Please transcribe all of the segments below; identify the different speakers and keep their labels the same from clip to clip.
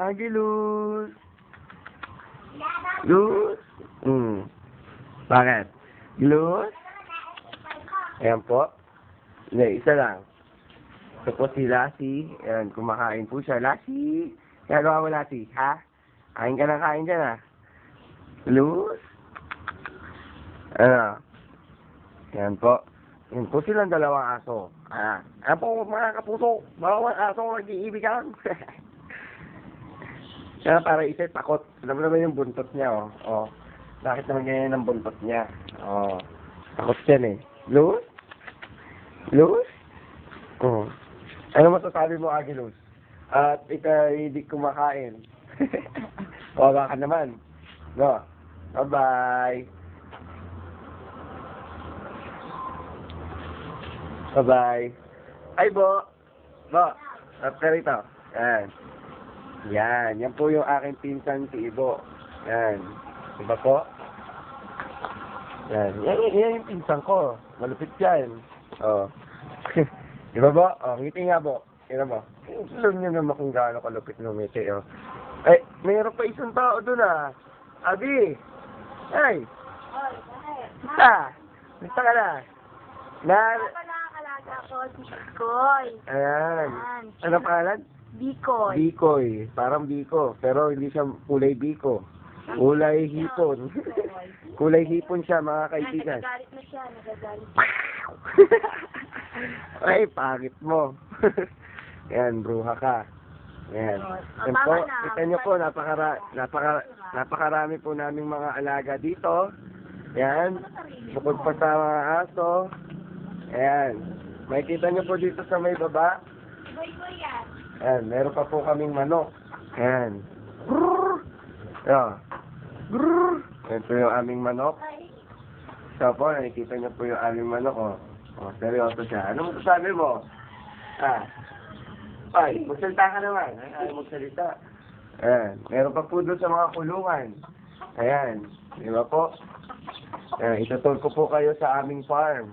Speaker 1: Agilus. Luz. Hmm. Bakit? Luz? Ayan po. Hindi, isa lang. Ito po si Lassie. Ayan, kumakain po siya. Lassie! Kaya mo, Lassie? Ha? Kain ka ng kain dyan, ha? Luz? Ano? Ayan po. Ayan po silang dalawang aso. Ah, ayan po mga kapuso. Dalawang aso nag-iibigan. Kaya para isa takot. Alam mo naman yung buntot niya, oh. oh. Bakit naman ganyan ang buntot niya? Oh. Takot yan eh. Luz? Luz? Oh. Ano masasabi mo, Agilus? At ikaw hindi kumakain. Kawawa ka naman. No? Bye-bye. Bye-bye. Ay, Bo. Bo. Up ka rito. Yan. Yan. Yan po yung aking pinsan si Ibo. Yan. Diba po? Yan. Yan, yan, yan yung pinsan ko. Malupit yan. Oh. Diba ba? Oh, ngiti nga po. Tingnan mo. Alam niyo naman kung gaano kalupit ng ngiti, oh. Eh, mayroon pa isang tao doon, ah. Abi! Ay! Basta! Basta ka na. Na...
Speaker 2: pala ang alaga ko, si Bikoy.
Speaker 1: Ayan.
Speaker 2: Ayan.
Speaker 1: Ano pangalan?
Speaker 2: Bikoy.
Speaker 1: Bikoy. Parang biko. Pero hindi siya kulay biko. Kulay hipon. kulay hipon siya, mga kaibigan.
Speaker 2: nagagalit na siya, nagagalit.
Speaker 1: Ay, pangit mo. Yan, bruha ka. Yan. Yan po, kita niyo po, napakara, napaka, napakarami po naming mga alaga dito. Yan. Bukod pa sa mga aso. Ayan. May kita niyo po dito sa may baba. Ayan, meron pa po kaming manok. Ayan. Grrrr. Ayan. Grrrr. Ayan po yung aming manok. So po, nakikita niyo po yung aming manok, oh. Oh, seryoso siya. Ano masasabi mo? Ah. Ay, magsalita ka naman. Ay, ayaw magsalita. Ayan. Meron pa po doon sa mga kulungan. Ayan. Di ba po? Ayan, itutur ko po kayo sa aming farm.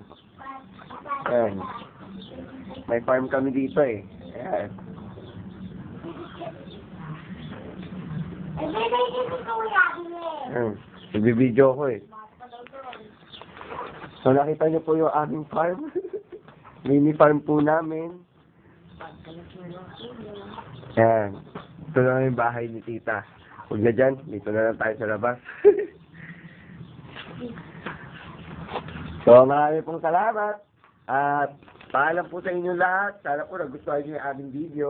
Speaker 1: Ayan. May farm kami dito eh. Ayan. Ayan. Nagbibideo ko eh. So nakita niyo po yung aming farm. Mini farm po namin. Yan. Ito na yung bahay ni tita. Huwag na dyan. Dito na lang tayo sa labas. so marami pong salamat. At paalam po sa inyo lahat. Sana po nagustuhan niyo yung aming video.